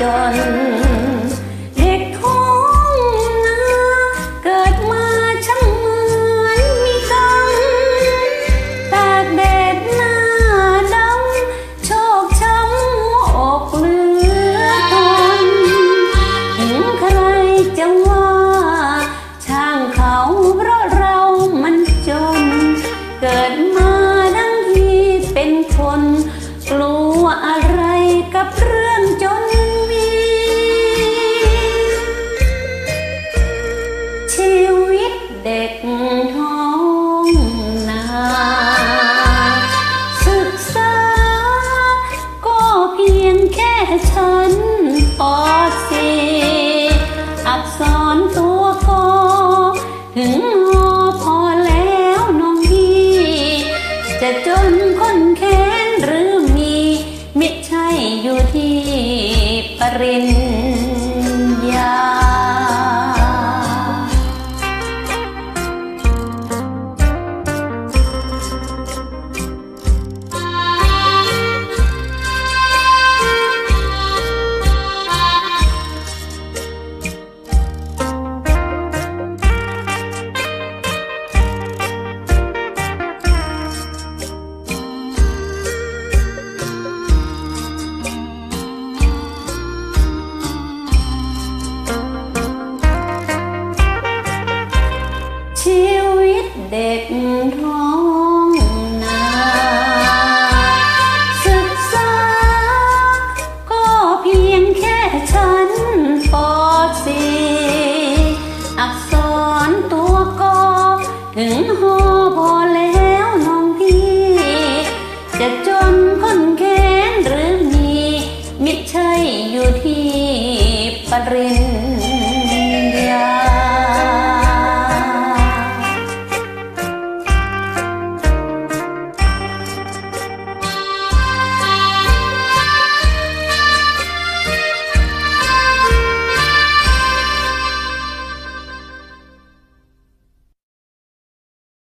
จน ริน ฉันปอสีอักษรตัวกอถึงหอพอแล้วน้องพี่ จะจนคนแค้นหรือมี มิใช่อยู่ที่ปริญ